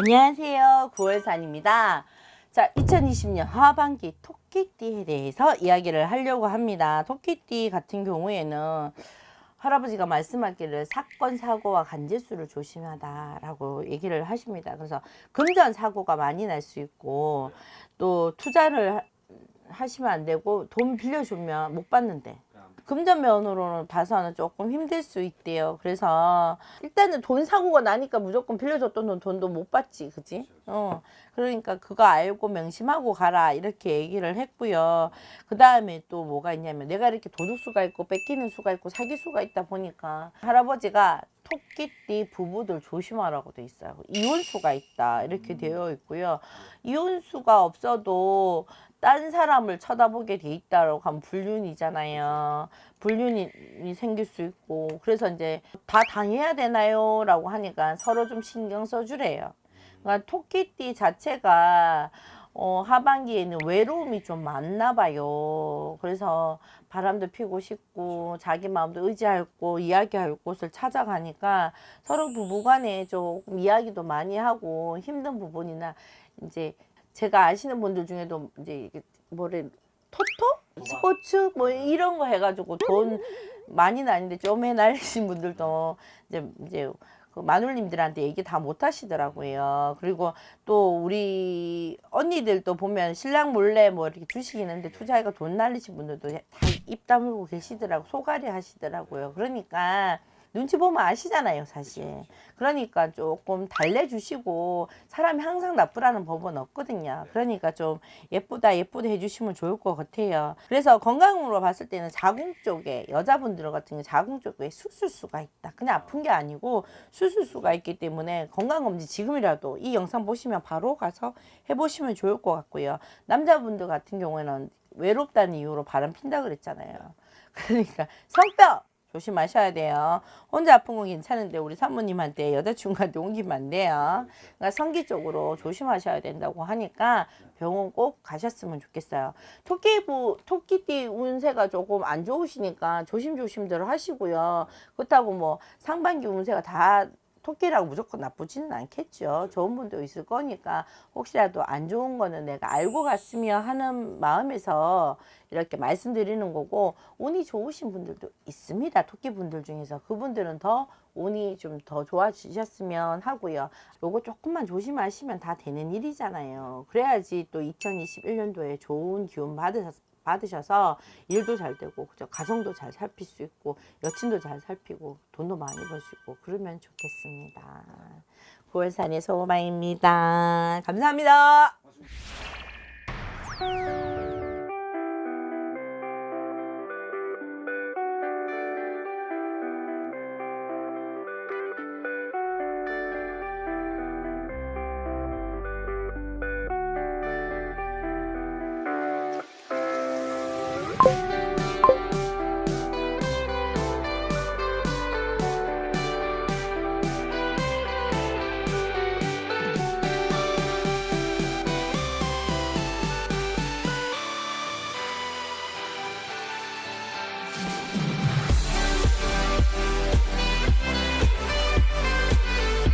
안녕하세요. 9월산입니다. 자, 2020년 하반기 토끼띠에 대해서 이야기를 하려고 합니다. 토끼띠 같은 경우에는 할아버지가 말씀하기를 사건 사고와 간제수를 조심하다라고 얘기를 하십니다. 그래서 금전 사고가 많이 날 수 있고 또 투자를 하- 하시면 안 되고 돈 빌려주면 못 받는데 금전 면으로는 봐서는 조금 힘들 수 있대요. 그래서 일단은 돈 사고가 나니까 무조건 빌려줬던 돈 돈도 못 받지, 그지? 어, 그러니까 그거 알고 명심하고 가라 이렇게 얘기를 했고요. 그 다음에 또 뭐가 있냐면 내가 이렇게 도둑 수가 있고 뺏기는 수가 있고 사기 수가 있다 보니까 할아버지가 토끼띠 부부들 조심하라고 돼 있어요. 이혼수가 있다 이렇게 되어 있고요. 이혼수가 없어도 딴 사람을 쳐다보게 돼 있다라고 하면 불륜이잖아요. 불륜이 생길 수 있고 그래서 이제 다 당해야 되나요?라고 하니까 서로 좀 신경 써주래요. 그러니까 토끼띠 자체가 어, 하반기에는 외로움이 좀 많나 봐요. 그래서 바람도 피고 싶고 자기 마음도 의지할 곳, 이야기할 곳을 찾아가니까 서로 부부간에 조금 이야기도 많이 하고 힘든 부분이나 이제 제가 아시는 분들 중에도 이제 이게 뭐래 토토 스포츠 뭐 이런 거 해가지고 돈 많이는 아닌데 좀 해날리신 분들도 이제 이제 그 마눌님들한테 얘기 다 못 하시더라고요. 그리고 또 우리 언니들도 보면 신랑 몰래 뭐 이렇게 주식 있는데 투자해가 돈 날리신 분들도 다 입 다물고 계시더라고 소갈이 하시더라고요. 그러니까 눈치 보면 아시잖아요, 사실. 그러니까 조금 달래주시고 사람이 항상 나쁘라는 법은 없거든요. 그러니까 좀 예쁘다 예쁘다 해주시면 좋을 것 같아요. 그래서 건강으로 봤을 때는 자궁 쪽에 여자분들 같은 경우 자궁 쪽에 수술수가 있다. 그냥 아픈 게 아니고 수술수가 있기 때문에 건강검진 지금이라도 이 영상 보시면 바로 가서 해보시면 좋을 것 같고요. 남자분들 같은 경우에는 외롭다는 이유로 바람 핀다 그랬잖아요. 그러니까 성병 조심하셔야 돼요. 혼자 아픈 건 괜찮은데 우리 사모님한테 여자친구한테 옮기면 안 돼요. 그러니까 성기 쪽으로 조심하셔야 된다고 하니까 병원 꼭 가셨으면 좋겠어요. 토끼부 토끼띠 운세가 조금 안 좋으시니까 조심조심들 하시고요. 그렇다고 뭐 상반기 운세가 다 토끼라고 무조건 나쁘지는 않겠죠. 좋은 분도 있을 거니까 혹시라도 안 좋은 거는 내가 알고 갔으면 하는 마음에서 이렇게 말씀드리는 거고 운이 좋으신 분들도 있습니다. 토끼 분들 중에서 그분들은 더 운이 좀 더 좋아지셨으면 하고요. 요거 조금만 조심하시면 다 되는 일이잖아요. 그래야지 또 2021년도에 좋은 기운 받으셨 받으셔서 일도 잘 되고 그죠 가정도 잘 살필 수 있고 여친도 잘 살피고 돈도 많이 벌 수 있고 그러면 좋겠습니다. 9월산의 소마입니다. 감사합니다.